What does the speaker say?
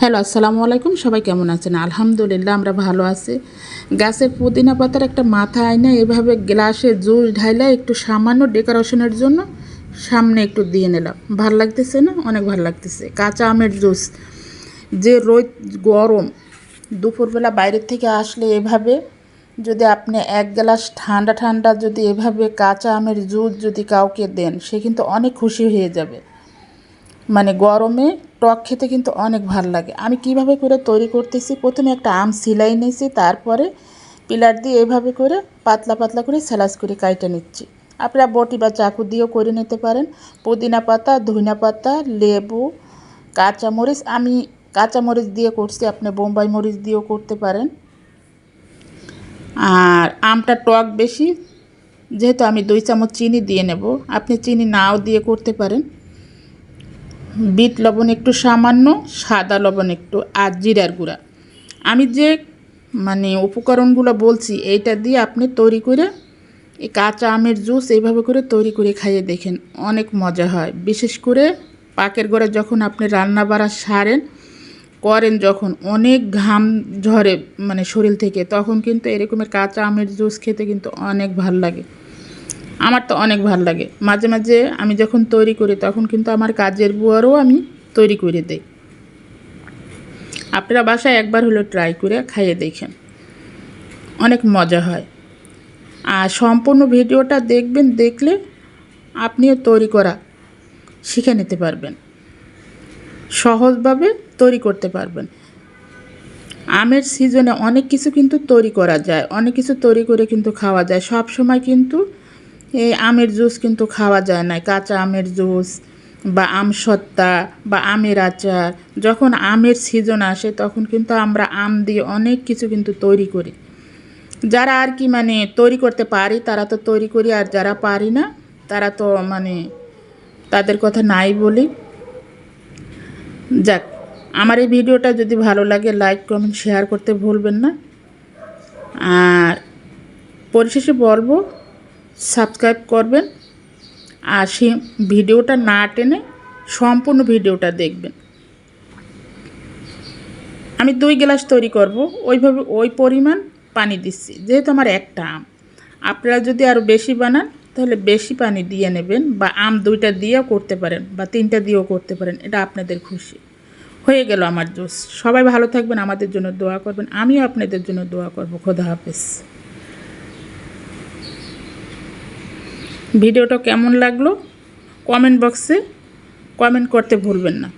Hello, আসসালামু আলাইকুম। সবাই কেমন আছেন? আলহামদুলিল্লাহ, আমরা ভালো আছি। গাছের পুদিনা পাতার একটা মাথা আয়না, এভাবে গ্লাসে জুস ঢাইলা একটু সামান্য ডেকোরেশনের জন্য সামনে একটু দিয়ে নিলাম। ভালো লাগতেছে না? অনেক ভালো লাগতেছে। কাঁচা আমের জুস। যে রোদ গরম, দুপুরবেলা বাইরের থেকে আসলে এভাবে যদি আপনি এক গ্লাস ঠান্ডা ঠান্ডা যদি এভাবে কাঁচা আমের জুস যদি কাউকে দেন, সে কিন্তু অনেক খুশি হয়ে যাবে। মানে গরমে টক খেতে কিন্তু অনেক ভালো লাগে। আমি কীভাবে করে তৈরি করতেছি? প্রথমে একটা আম সিলাই নিয়েছি, তারপরে পিলার দিয়ে এভাবে করে পাতলা পাতলা করে স্যালাস করে কাইটে নিচ্ছি। আপনারা বটি বা চাকু দিয়েও করে নিতে পারেন। পুদিনা পাতা, ধনিয়া পাতা, লেবু, কাঁচামরিচ, আমি কাঁচামরিচ দিয়ে করছি, আপনি বোম্বাই মরিচ দিয়েও করতে পারেন। আর আমটা টক বেশি, যেহেতু আমি দুই চামচ চিনি দিয়ে নেব, আপনি চিনি নাও দিয়ে করতে পারেন। বিট লবণ একটু সামান্য, সাদা লবণ একটু, আর জিরার গুঁড়া। আমি যে মানে উপকরণগুলো বলছি, এইটা দিয়ে আপনি তৈরি করে এই কাঁচা আমের জুস এইভাবে করে তৈরি করে খাইয়ে দেখেন, অনেক মজা হয়। বিশেষ করে পাকের গড়ে যখন আপনি রান্না বাড়া সারেন, করেন যখন, অনেক ঘাম ঝরে মানে শরীর থেকে, তখন কিন্তু এরকমের কাঁচা আমের জুস খেতে কিন্তু অনেক ভালো লাগে। আমার তো অনেক ভালো লাগে। মাঝে মাঝে আমি যখন তৈরি করি, তখন কিন্তু আমার কাজের বুয়ারও আমি তৈরি করে দেই। আপনারা বাসায় একবার হলো ট্রাই করে খাইয়ে দেখেন। অনেক মজা হয়। আর সম্পূর্ণ ভিডিওটা দেখবেন, দেখলে আপনিও তৈরি করা শিখে নিতে পারবেন। সহজভাবে তৈরি করতে পারবেন। আমের সিজনে অনেক কিছু কিন্তু তৈরি করা যায়, অনেক কিছু তৈরি করে কিন্তু খাওয়া যায়। সব সময় কিন্তু এই আমের জুস কিন্তু খাওয়া যায় না, কাঁচা আমের জুস বা আম সত্তা বা আমের আচার। যখন আমের সিজন আসে, তখন কিন্তু আমরা আম দিয়ে অনেক কিছু কিন্তু তৈরি করি। যারা আর কি মানে তৈরি করতে পারি, তারা তো তৈরি করি, আর যারা পারি না, তারা তো মানে তাদের কথা নাই বলি। যাক, আমার এই ভিডিওটা যদি ভালো লাগে লাইক কমেন্ট শেয়ার করতে ভুলবেন না। আর পরিশেষে বলব সাবস্ক্রাইব করবেন। আর সে ভিডিওটা না টেনে সম্পূর্ণ ভিডিওটা দেখবেন। আমি দুই গ্লাস তৈরি করব। ওইভাবে ওই পরিমাণ পানি দিচ্ছি। যেহেতু আমার একটা আম। আপনারা যদি আরও বেশি বানান, তাহলে বেশি পানি দিয়ে নেবেন বা আম দুইটা দিয়েও করতে পারেন বা তিনটা দিয়েও করতে পারেন। এটা আপনাদের খুশি। হয়ে গেল আমার জুস। সবাই ভালো থাকবেন, আমাদের জন্য দোয়া করবেন। আমিও আপনাদের জন্য দোয়া করব। খোদা হাফেজ। ভিডিওটা কেমন লাগল? কমেন্ট বক্সে কমেন্ট করতে ভুলবেন না।